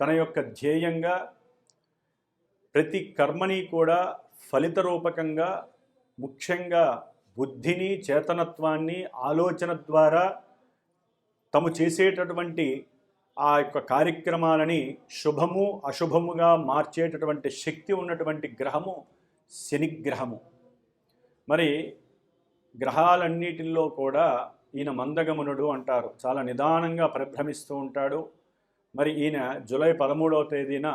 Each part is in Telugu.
తన యొక్క ధ్యేయంగా ప్రతి కర్మని కూడా ఫలిత రూపకంగా ముఖ్యంగా బుద్ధిని చేతనత్వాన్ని ఆలోచన ద్వారా తము చేసేటటువంటి ఆ యొక్క కార్యక్రమాలని శుభము అశుభముగా మార్చేటటువంటి శక్తి ఉన్నటువంటి గ్రహము శనిగ్రహము. మరి గ్రహాలన్నిటిల్లో కూడా ఈయన మందగమనుడు అంటారు. చాలా నిదానంగా పరిభ్రమిస్తూ ఉంటాడు. మరి ఈయన జూలై పదమూడవ తేదీన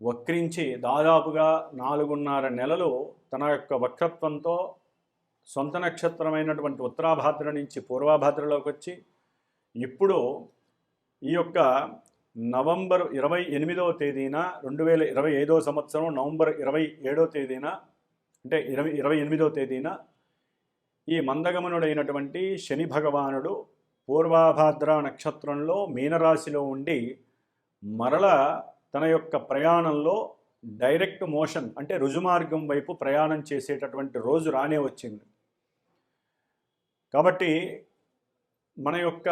వక్రించి దాదాపుగా నాలుగున్నర నెలలు తన యొక్క వక్రత్వంతో సొంత నక్షత్రమైనటువంటి ఉత్తరాభాద్ర నుంచి పూర్వాభాద్రలోకి వచ్చి ఇప్పుడు ఈ యొక్క నవంబర్ ఇరవై ఎనిమిదవ తేదీన రెండు వేల ఇరవై ఐదవ సంవత్సరం నవంబర్ ఇరవై ఏడవ తేదీన అంటే ఇరవై ఇరవై ఎనిమిదవ తేదీన ఈ మందగమనుడైనటువంటి శని భగవానుడు పూర్వాభాద్ర నక్షత్రంలో మీనరాశిలో ఉండి మరల తన యొక్క ప్రయాణంలో డైరెక్ట్ మోషన్ అంటే రుజుమార్గం వైపు ప్రయాణం చేసేటటువంటి రోజు రానే వచ్చింది. కాబట్టి మన యొక్క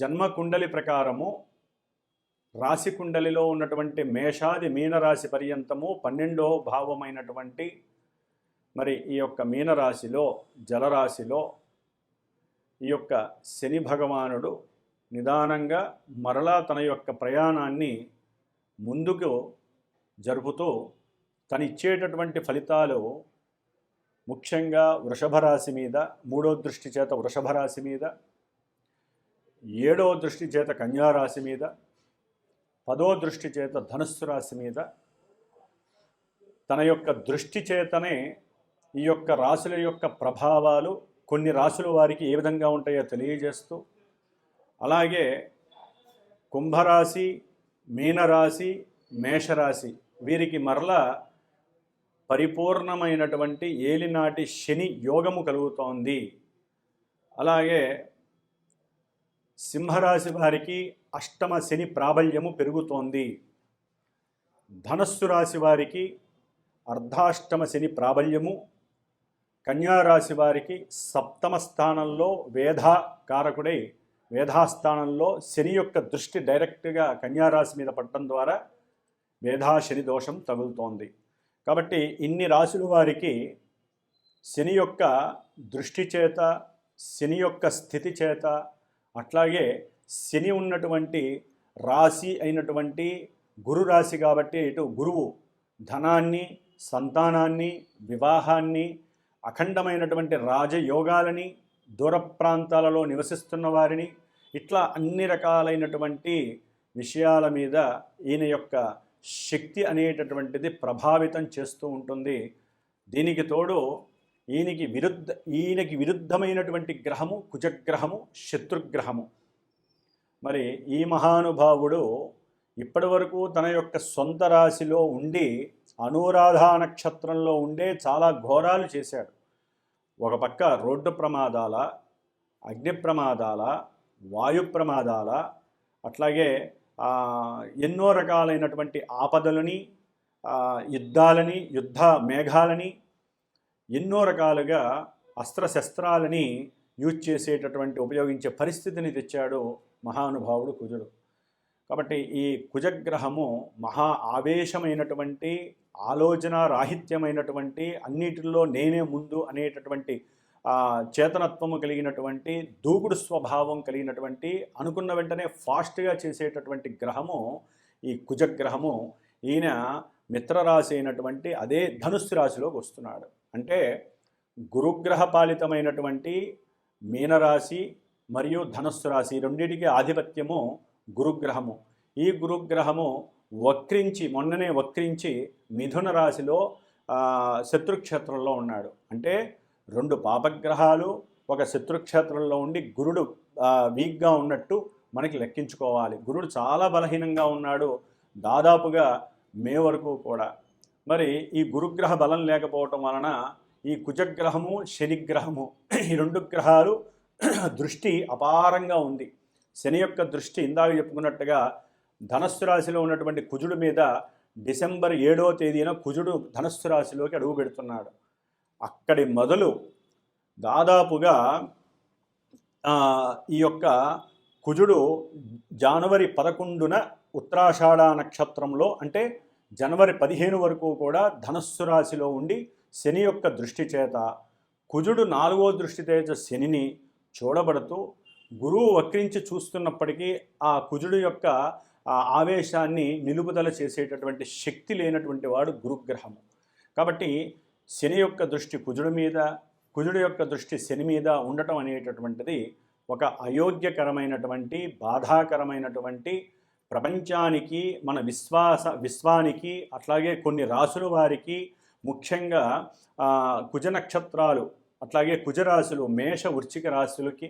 జన్మ కుండలి ప్రకారము రాశి కుండలిలో ఉన్నటువంటి మేషాది మీనరాశి పర్యంతము పన్నెండో భావమైనటువంటి మరి ఈ యొక్క మీనరాశిలో జలరాశిలో ఈ యొక్క శని భగవానుడు నిదానంగా మరలా తన యొక్క ప్రయాణాన్ని ముందుకు జరుపుతూ తనిచ్చేటటువంటి ఫలితాలు ముఖ్యంగా వృషభ రాశి మీద మూడో దృష్టి చేత వృషభ రాశి మీద ఏడో దృష్టి చేత కన్యా రాశి మీద పదో దృష్టి చేత ధనుస్సు రాశి మీద తన యొక్క దృష్టి చేతనే ఈ యొక్క రాశుల యొక్క ప్రభావాలు కొన్ని రాశుల వారికి ఏ విధంగా ఉంటాయో తెలియజేస్తూ అలాగే కుంభరాశి మీనరాశి మేషరాశి వీరికి మరలా పరిపూర్ణమైనటువంటి ఏలినాటి శని యోగము కలుగుతోంది. అలాగే సింహరాశి వారికి అష్టమ శని ప్రాబల్యము పెరుగుతోంది. ధనస్సు రాశి వారికి అర్ధాష్టమ శని ప్రాబల్యము కన్యారాశి వారికి సప్తమ స్థానంలో వేధా కారకుడై వేధాస్థానంలో శని యొక్క దృష్టి డైరెక్ట్గా కన్యారాశి మీద పడటం ద్వారా వేధా శని దోషం తగులుతోంది. కాబట్టి ఇన్ని రాశుల వారికి శని యొక్క దృష్టి చేత శని యొక్క స్థితి చేత అట్లాగే శని ఉన్నటువంటి రాశి అయినటువంటి గురు రాశి కాబట్టి ఇటు గురువు ధనాన్ని సంతానాన్ని వివాహాన్ని అఖండమైనటువంటి రాజయోగాలని దూర ప్రాంతాలలో నివసిస్తున్న వారిని ఇట్లా అన్ని రకాలైనటువంటి విషయాల మీద ఈయన యొక్క శక్తి అనేటటువంటిది ప్రభావితం చేస్తూ ఉంటుంది. దీనికి తోడు ఈయనకి విరుద్ధ ఈయనకి విరుద్ధమైనటువంటి గ్రహము కుజగ్రహము శత్రుగ్రహము. మరి ఈ మహానుభావుడు ఇప్పటి వరకు తన యొక్క సొంత రాశిలో ఉండి అనురాధ నక్షత్రంలో ఉండే చాలా ఘోరాలు చేశాడు. ఒక పక్క రోడ్డు ప్రమాదాల అగ్ని ప్రమాదాల వాయు ప్రమాదాల అట్లాగే ఎన్నో రకాలైనటువంటి ఆపదలని యుద్ధాలని యుద్ధ మేఘాలని ఎన్నో రకాలుగా అస్త్రశస్త్రాలని యూజ్ చేసేటటువంటి ఉపయోగించే పరిస్థితిని తెచ్చాడు మహానుభావుడు కుజుడు. కాబట్టి ఈ కుజగ్రహము మహా ఆవేశమైనటువంటి ఆలోచన రాహిత్యమైనటువంటి అన్నిటిలో నేనే ముందు అనేటటువంటి చేతనత్వము కలిగినటువంటి దూకుడు స్వభావం కలిగినటువంటి అనుకున్న వెంటనే ఫాస్ట్గా చేసేటటువంటి గ్రహము ఈ కుజగ్రహము. ఈయన మిత్రరాశి అయినటువంటి అదే ధనుస్సు రాశిలోకి వస్తున్నాడు. అంటే గురుగ్రహ పాలితమైనటువంటి మీనరాశి మరియు ధనుస్సు రాశి రెండింటికి ఆధిపత్యము గురుగ్రహము. ఈ గురుగ్రహము వక్రించి మొన్ననే వక్రించి మిథున రాశిలో శత్రుక్షేత్రంలో ఉన్నాడు. అంటే రెండు పాపగ్రహాలు ఒక శత్రుక్షేత్రంలో ఉండి గురుడు వీక్గా ఉన్నట్టు మనకి లెక్కించుకోవాలి. గురుడు చాలా బలహీనంగా ఉన్నాడు. దాదాపుగా మే వరకు కూడా. మరి ఈ గురుగ్రహ బలం లేకపోవటం వలన ఈ కుజగ్రహము శనిగ్రహము ఈ రెండు గ్రహాలు దృష్టి అపారంగా ఉంది. శని యొక్క దృష్టి ఇందాక చెప్పుకున్నట్టుగా ధనస్సు రాశిలో ఉన్నటువంటి కుజుడు మీద డిసెంబర్ ఏడవ తేదీన కుజుడు ధనస్సు రాశిలోకి అడుగు పెడుతున్నాడు. అక్కడి మొదలు దాదాపుగా ఈ యొక్క కుజుడు జనవరి పదకొండున ఉత్తరాషాఢ నక్షత్రంలో అంటే జనవరి పదిహేను వరకు కూడా ధనస్సు రాశిలో ఉండి శని యొక్క దృష్టి చేత కుజుడు నాలుగో దృష్టి చేత శనిని చూడబడుతూ గురువు వక్రించి చూస్తున్నప్పటికీ ఆ కుజుడు యొక్క ఆవేశాన్ని నిలుపుదల చేసేటటువంటి శక్తి లేనటువంటి వాడు గురుగ్రహము. కాబట్టి శని యొక్క దృష్టి కుజుడి మీద కుజుడు యొక్క దృష్టి శని మీద ఉండటం అనేటటువంటిది ఒక అయోగ్యకరమైనటువంటి బాధాకరమైనటువంటి ప్రపంచానికి మన విశ్వాస విశ్వానికి అట్లాగే కొన్ని రాసుల వారికి ముఖ్యంగా కుజ నక్షత్రాలు అట్లాగే కుజరాశులు మేష వృచ్చిక రాశులకి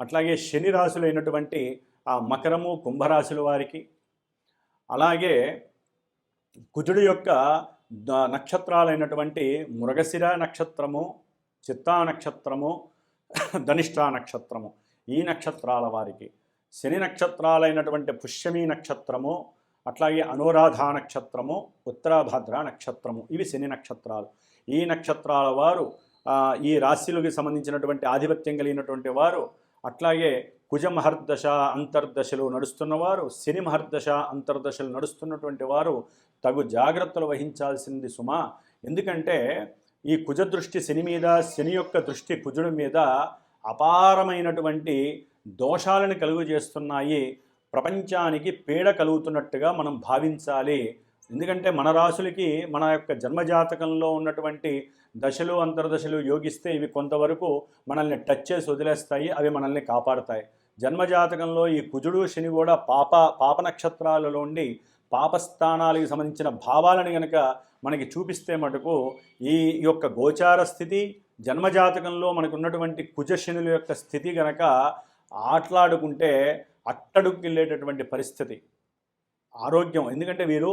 అట్లాగే శని రాశులైనటువంటి ఆ మకరము కుంభరాశుల వారికి అలాగే కుజుడు యొక్క నక్షత్రాలైనటువంటి మృగశిర నక్షత్రము చిత్తా నక్షత్రము ధనిష్టా నక్షత్రము ఈ నక్షత్రాల వారికి. శని నక్షత్రాలైనటువంటి పుష్యమి నక్షత్రము అట్లాగే అనురాధ నక్షత్రము ఉత్తరాభద్ర నక్షత్రము ఇవి శని నక్షత్రాలు. ఈ నక్షత్రాల వారు ఈ రాశులకు సంబంధించినటువంటి ఆధిపత్యం కలిగినటువంటి వారు అట్లాగే కుజమహర్దశ అంతర్దశలు నడుస్తున్నవారు శని మహర్దశ అంతర్దశలు నడుస్తున్నటువంటి వారు తగు జాగ్రత్తలు వహించాల్సింది సుమా. ఎందుకంటే ఈ కుజ దృష్టి శని మీద శని యొక్క దృష్టి కుజుడి మీద అపారమైనటువంటి దోషాలను కలుగు చేస్తున్నాయి ప్రపంచానికి పీడ కలుగుతున్నట్టుగా మనం భావించాలి. ఎందుకంటే మన రాశులకి మన యొక్క జన్మజాతకంలో ఉన్నటువంటి దశలు అంతర్దశలు యోగిస్తే ఇవి కొంతవరకు మనల్ని టచ్ చేసి వదిలేస్తాయి అవి మనల్ని కాపాడుతాయి. జన్మజాతకంలో ఈ కుజుడు శని కూడా పాప పాప నక్షత్రాలలో ఉండి పాపస్థానాలకు సంబంధించిన భావాలను గనక మనకి చూపిస్తే మటుకు ఈ యొక్క గోచార స్థితి జన్మజాతకంలో మనకు ఉన్నటువంటి కుజశనుల యొక్క స్థితి గనక ఆటలాడుకుంటే అట్టడుక్కి వెళ్ళేటటువంటి పరిస్థితి. ఆరోగ్యం ఎందుకంటే వీరు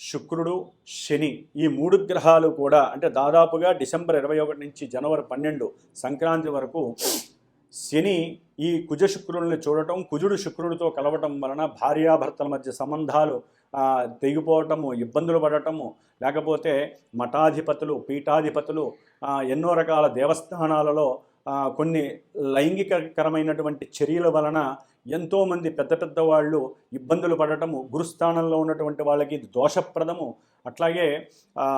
శుక్రుడు శని ఈ మూడు గ్రహాలు కూడా అంటే దాదాపుగా డిసెంబర్ ఇరవై ఒకటి నుంచి జనవరి పన్నెండు సంక్రాంతి వరకు శని ఈ కుజ శుక్రుల్ని చూడటం కుజుడు శుక్రుడితో కలవటం వలన భార్యాభర్తల మధ్య సంబంధాలు తెగిపోవటము ఇబ్బందులు పడటము లేకపోతే మఠాధిపతులు పీఠాధిపతులు ఎన్నో రకాల దేవస్థానాలలో కొన్ని లైంగికకరమైనటువంటి చర్యల వలన ఎంతోమంది పెద్ద పెద్ద వాళ్ళు ఇబ్బందులు పడటము గురుస్థానంలో ఉన్నటువంటి వాళ్ళకి ఇది దోషప్రదము. అట్లాగే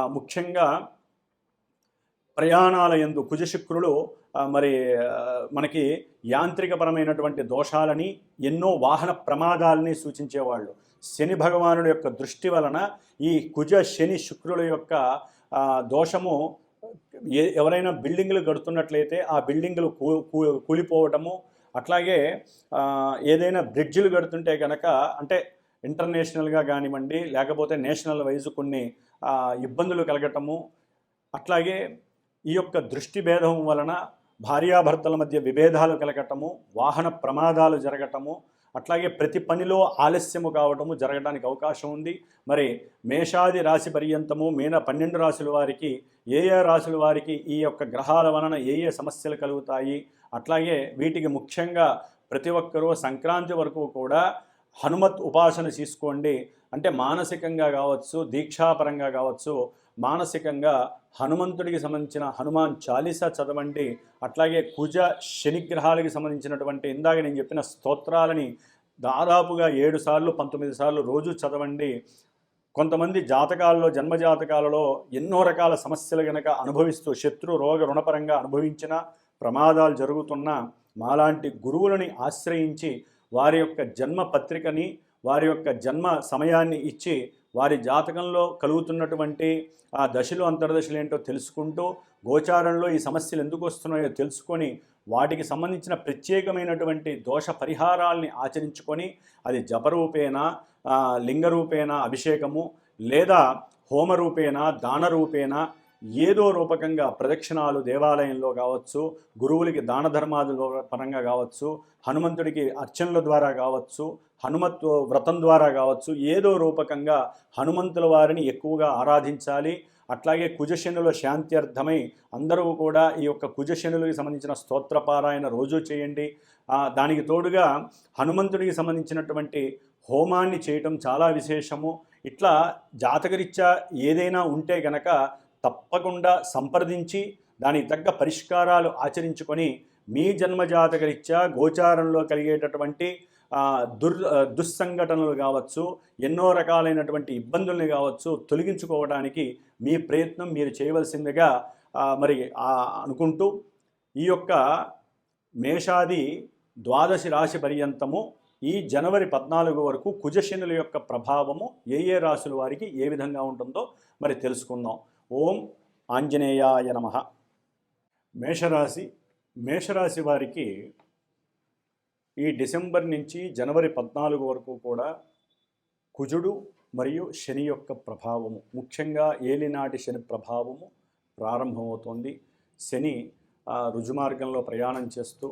ముఖ్యంగా ప్రయాణాల ఎందు కుజశుక్రులు మరి మనకి యాంత్రికపరమైనటువంటి దోషాలని ఎన్నో వాహన ప్రమాదాలని సూచించేవాళ్ళు. శని భగవానుడి యొక్క దృష్టి వలన ఈ కుజ శని శుక్రుల యొక్క దోషము ఏ ఎవరైనా బిల్డింగ్లు కడుతున్నట్లయితే ఆ బిల్డింగ్లు కూ కూ- కూలిపోవటము అట్లాగే ఏదైనా బ్రిడ్జిలు కడుతుంటే కనుక అంటే ఇంటర్నేషనల్గా కానివ్వండి లేకపోతే నేషనల్ వైజ్ కొన్ని ఇబ్బందులు కలగటము అట్లాగే ఈ యొక్క దృష్టి భేదం వలన భార్యాభర్తల మధ్య విభేదాలు కలగటము వాహన ప్రమాదాలు జరగటము అట్లాగే ప్రతి పనిలో ఆలస్యము కావటము జరగడానికి అవకాశం ఉంది. మరి మేషాది రాశి పర్యంతము మీన పన్నెండు రాశుల వారికి ఏ ఏ రాశుల వారికి ఈ యొక్క గ్రహాల వలన ఏ ఏ సమస్యలు కలుగుతాయి? అట్లాగే వీటికి ముఖ్యంగా ప్రతి ఒక్కరూ సంక్రాంతి వరకు కూడా హనుమత్ ఉపాసన తీసుకోండి. అంటే మానసికంగా కావచ్చు దీక్షాపరంగా కావచ్చు మానసికంగా హనుమంతుడికి సంబంధించిన హనుమాన్ చాలీసా చదవండి అట్లాగే కుజ శనిగ్రహాలకి సంబంధించినటువంటి ఇందాక నేను చెప్పిన స్తోత్రాలని దాదాపుగా ఏడు సార్లు పంతొమ్మిది సార్లు రోజు చదవండి. కొంతమంది జాతకాలలో జన్మ జాతకాలలో ఎన్నో రకాల సమస్యలు గనక అనుభవిస్తూ శత్రు రోగ రుణపరంగా అనుభవించిన ప్రమాదాలు జరుగుతున్న మాలాంటి గురువులని ఆశ్రయించి వారి యొక్క జన్మ పత్రికని వారి యొక్క జన్మ సమయాన్ని ఇచ్చి వారి జాతకంలో కలుగుతున్నటువంటి ఆ దశలు అంతర్దశలు ఏంటో తెలుసుకుంటూ గోచారంలో ఈ సమస్యలు ఎందుకు వస్తున్నాయో తెలుసుకొని వాటికి సంబంధించిన ప్రత్యేకమైనటువంటి దోష పరిహారాల్ని ఆచరించుకొని అది జపరూపేణ ఆ, లింగరూపేణ అభిషేకము లేదా హోమరూపేణ దానరూపేణ ఏదో రూపకంగా ప్రదక్షిణాలు దేవాలయంలో కావచ్చు గురువులకి దాన ధర్మాదుల పరంగా కావచ్చు హనుమంతుడికి అర్చనల ద్వారా కావచ్చు హనుమత్ వ్రతం ద్వారా కావచ్చు ఏదో రూపకంగా హనుమంతుల వారిని ఎక్కువగా ఆరాధించాలి. అట్లాగే కుజశనుల శాంతి అర్థమై అందరూ కూడా ఈ యొక్క కుజశనులకు సంబంధించిన స్తోత్రపారాయణ రోజు చేయండి. దానికి తోడుగా హనుమంతుడికి సంబంధించినటువంటి హోమాన్ని చేయటం చాలా విశేషము. ఇట్లా జాతకరీత్యా ఏదైనా ఉంటే గనక తప్పకుండా సంప్రదించి దానికి తగ్గ పరిష్కారాలు ఆచరించుకొని మీ జన్మజాతకరీత్యా గోచారంలో కలిగేటటువంటి దుర్ దుస్సంఘటనలు కావచ్చు ఎన్నో రకాలైనటువంటి ఇబ్బందుల్ని కావచ్చు తొలగించుకోవడానికి మీ ప్రయత్నం మీరు చేయవలసిందిగా మరి అనుకుంటూ ఈ యొక్క మేషాది ద్వాదశి రాశి పర్యంతము ఈ జనవరి పద్నాలుగు వరకు కుజశనుల యొక్క ప్రభావము ఏ ఏ రాశుల వారికి ఏ విధంగా ఉంటుందో మరి తెలుసుకుందాం. ఓం ఆంజనేయాయ నమ. మేషరాశి మేషరాశి వారికి ఈ డిసెంబర్ నుంచి జనవరి పద్నాలుగు వరకు కూడా కుజుడు మరియు శని యొక్క ప్రభావము ముఖ్యంగా ఏలినాటి శని ప్రభావము ప్రారంభమవుతోంది. శని ఆ, రుజుమార్గంలో ప్రయాణం చేస్తూ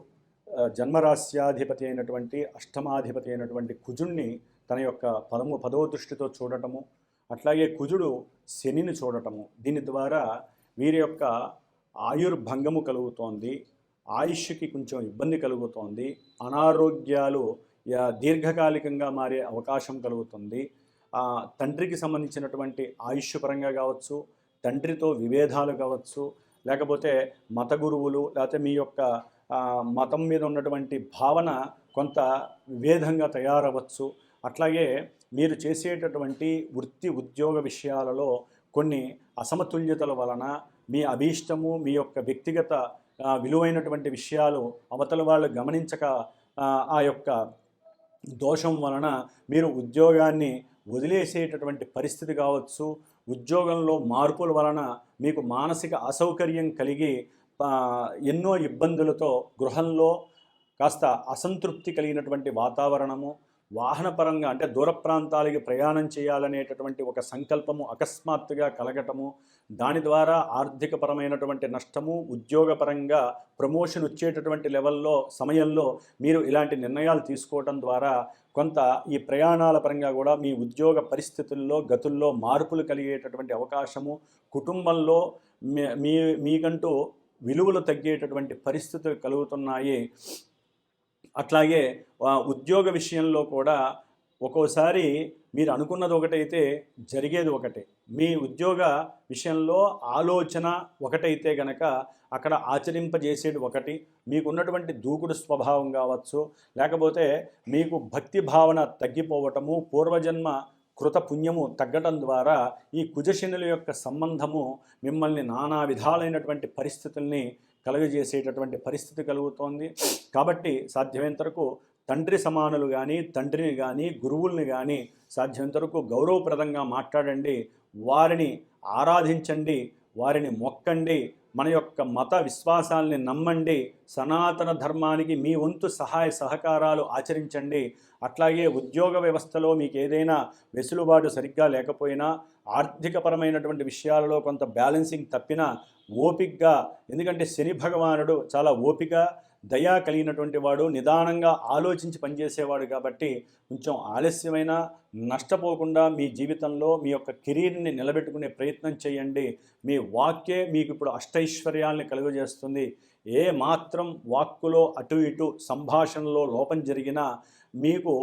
జన్మరాస్యాధిపతి జన్మరాశ్యాధిపతి అయినటువంటి అష్టమాధిపతి అయినటువంటి కుజుణ్ణి తన యొక్క పదము పదవ దృష్టితో చూడటము అట్లాగే కుజుడు శనిని చూడటము దీని ద్వారా వీరి యొక్క ఆయుర్భంగము కలుగుతోంది. ఆయుష్కి కొంచెం ఇబ్బంది కలుగుతోంది. అనారోగ్యాలు యా- దీర్ఘకాలికంగా మారే అవకాశం కలుగుతుంది. తండ్రికి సంబంధించినటువంటి ఆయుష్ పరంగా కావచ్చు తండ్రితో విభేదాలు కావచ్చు లేకపోతే మత గురువులు లేకపోతే మీ యొక్క మతం మీద ఉన్నటువంటి భావన కొంత విభేదంగా తయారవచ్చు. అట్లాగే మీరు చేసేటటువంటి వృత్తి ఉద్యోగ విషయాలలో కొన్ని అసమతుల్యతల వలన మీ అభీష్టము మీ యొక్క వ్యక్తిగత విలువైనటువంటి విషయాలు అవతల వాళ్ళు గమనించక ఆ, యొక్క దోషం వలన మీరు ఉద్యోగాన్ని వదిలేసేటటువంటి పరిస్థితి కావచ్చు ఉద్యోగంలో మార్పుల వలన మీకు మానసిక అసౌకర్యం కలిగి ఎన్నో ఇబ్బందులతో గృహంలో కాస్త అసంతృప్తి కలిగినటువంటి వాతావరణము వాహనపరంగా అంటే దూర ప్రాంతాలకి ప్రయాణం చేయాలనేటటువంటి ఒక సంకల్పము అకస్మాత్తుగా కలగటము దాని ద్వారా ఆర్థికపరమైనటువంటి నష్టము ఉద్యోగపరంగా ప్రమోషన్ వచ్చేటటువంటి లెవెల్లో సమయంలో మీరు ఇలాంటి నిర్ణయాలు తీసుకోవటం ద్వారా కొంత ఈ ప్రయాణాల పరంగా కూడా మీ ఉద్యోగ పరిస్థితుల్లో గతుల్లో మార్పులు కలిగేటటువంటి అవకాశము కుటుంబంలో మీ మీ మీకంటూ విలువలు తగ్గేటటువంటి పరిస్థితులు కలుగుతున్నాయి. అట్లాగే ఉద్యోగ విషయంలో కూడా ఒక్కోసారి మీరు అనుకున్నది ఒకటైతే జరిగేది ఒకటే. మీ ఉద్యోగ విషయంలో ఆలోచన ఒకటైతే గనక అక్కడ ఆచరింపజేసేది ఒకటి. మీకున్నటువంటి దూకుడు స్వభావం కావచ్చు లేకపోతే మీకు భక్తి భావన తగ్గిపోవటము పూర్వజన్మ కృత పుణ్యము తగ్గటం ద్వారా ఈ కుజశనుల యొక్క సంబంధము మిమ్మల్ని నానా విధాలైనటువంటి పరిస్థితుల్ని కలుగజేసేటటువంటి పరిస్థితి కలుగుతోంది. కాబట్టి సాధ్యమైనంత వరకు తండ్రి సమానులు కానీ తండ్రిని కానీ గురువుల్ని కానీ సాధ్యమైనంత వరకు గౌరవప్రదంగా మాట్లాడండి. వారిని ఆరాధించండి. వారిని మొక్కండి. మన యొక్క మత విశ్వాసాల్ని నమ్మండి. సనాతన ధర్మానికి మీ వంతు సహాయ సహకారాలు ఆచరించండి. అట్లాగే ఉద్యోగ వ్యవస్థలో మీకు ఏదైనా వెసులుబాటు సరిగ్గా లేకపోయినా ఆర్థికపరమైనటువంటి విషయాలలో కొంత బ్యాలెన్సింగ్ తప్పినా ఓపిక్గా ఎందుకంటే శని భగవానుడు చాలా ఓపిక దయా కలిగినటువంటి వాడు నిదానంగా ఆలోచించి పనిచేసేవాడు కాబట్టి కొంచెం ఆలస్యమైన నష్టపోకుండా మీ జీవితంలో మీ యొక్క కెరీర్ని నిలబెట్టుకునే ప్రయత్నం చేయండి. మీ వాక్యే మీకు ఇప్పుడు అష్టైశ్వర్యాల్ని కలుగజేస్తుంది. ఏ మాత్రం వాక్కులో అటు ఇటు సంభాషణలో లోపం జరిగినా మీకు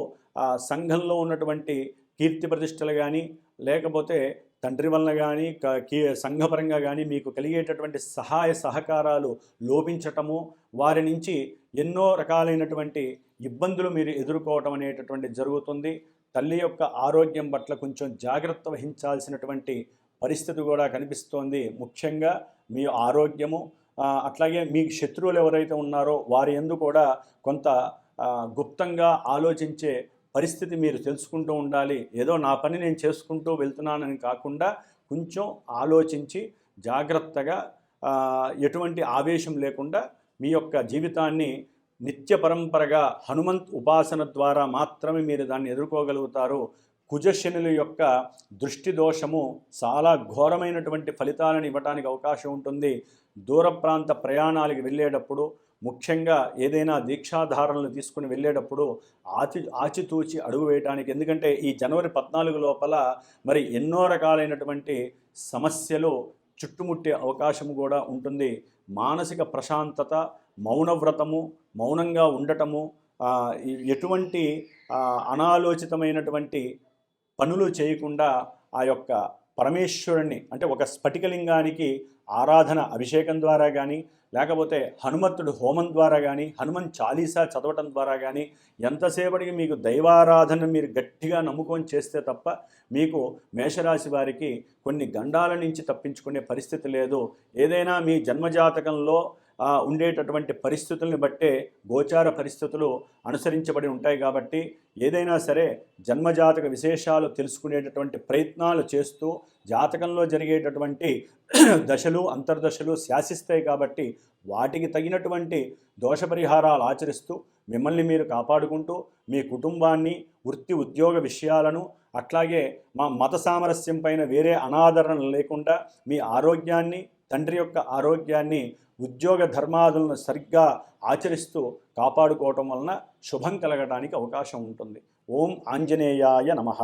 సంఘంలో ఉన్నటువంటి కీర్తి ప్రతిష్టలు కానీ లేకపోతే తండ్రి వలన కానీ కీ సంఘపరంగా కానీ మీకు కలిగేటటువంటి సహాయ సహకారాలు లోపించటము వారి నుంచి ఎన్నో రకాలైనటువంటి ఇబ్బందులు మీరు ఎదుర్కోవటం అనేటటువంటి జరుగుతుంది. తల్లి యొక్క ఆరోగ్యం పట్ల కొంచెం జాగ్రత్త వహించాల్సినటువంటి పరిస్థితి కూడా కనిపిస్తోంది. ముఖ్యంగా మీ ఆరోగ్యము అట్లాగే మీ శత్రువులు ఎవరైతే ఉన్నారో వారి ఎందు కూడా కొంత గుప్తంగా ఆలోచించే పరిస్థితి మీరు తెలుసుకుంటూ ఉండాలి. ఏదో నా పని నేను చేసుకుంటూ వెళ్తున్నానని కాకుండా కొంచెం ఆలోచించి జాగ్రత్తగా ఎటువంటి ఆవేశం లేకుండా మీ యొక్క జీవితాన్ని నిత్య పరంపరగా హనుమంత్ ఉపాసన ద్వారా మాత్రమే మీరు దాన్ని ఎదుర్కోగలుగుతారు. కుజశనుల యొక్క దృష్టి దోషము చాలా ఘోరమైనటువంటి ఫలితాలను ఇవ్వడానికి అవకాశం ఉంటుంది. దూర ప్రాంత ప్రయాణాలకు వెళ్ళేటప్పుడు ముఖ్యంగా ఏదైనా దీక్షాధారణలు తీసుకుని వెళ్ళేటప్పుడు ఆచి ఆచితూచి అడుగు వేయడానికి ఎందుకంటే ఈ జనవరి పద్నాలుగు లోపల మరి ఎన్నో రకాలైనటువంటి సమస్యలు చుట్టుముట్టే అవకాశం కూడా ఉంటుంది. మానసిక ప్రశాంతత మౌనవ్రతము మౌనంగా ఉండటము ఎటువంటి అనాలోచితమైనటువంటి పనులు చేయకుండా ఆ యొక్క పరమేశ్వరుణ్ణి అంటే ఒక స్ఫటికలింగానికి ఆరాధన అభిషేకం ద్వారా కానీ లేకపోతే హనుమంతుడు హోమం ద్వారా కానీ హనుమన్ చాలీసా చదవటం ద్వారా కానీ ఎంతసేపటికి మీకు దైవారాధన మీరు గట్టిగా నమ్ముకొని చేస్తే తప్ప మీకు మేషరాశి వారికి కొన్ని గండాల నుంచి తప్పించుకునే పరిస్థితి లేదు. ఏదైనా మీ జన్మజాతకంలో ఉండేటటువంటి పరిస్థితుల్ని బట్టే గోచార పరిస్థితులు అనుసరించబడి ఉంటాయి కాబట్టి ఏదైనా సరే జన్మజాతక విశేషాలు తెలుసుకునేటటువంటి ప్రయత్నాలు చేస్తూ జాతకంలో జరిగేటటువంటి దశలు అంతర్దశలు శాసిస్తాయి కాబట్టి వాటికి తగినటువంటి దోష పరిహారాలు ఆచరిస్తూ మిమ్మల్ని మీరు కాపాడుకుంటూ మీ కుటుంబాన్ని వృత్తి ఉద్యోగ విషయాలను అట్లాగే మా మత సామరస్యం పైన వేరే అనాదరణ లేకుండా మీ ఆరోగ్యాన్ని తండ్రి యొక్క ఆరోగ్యాన్ని ఉద్యోగ ధర్మాదులను సరిగ్గా ఆచరిస్తూ కాపాడుకోవటం వలన శుభం కలగడానికి అవకాశం ఉంటుంది. ఓం ఆంజనేయాయ నమః.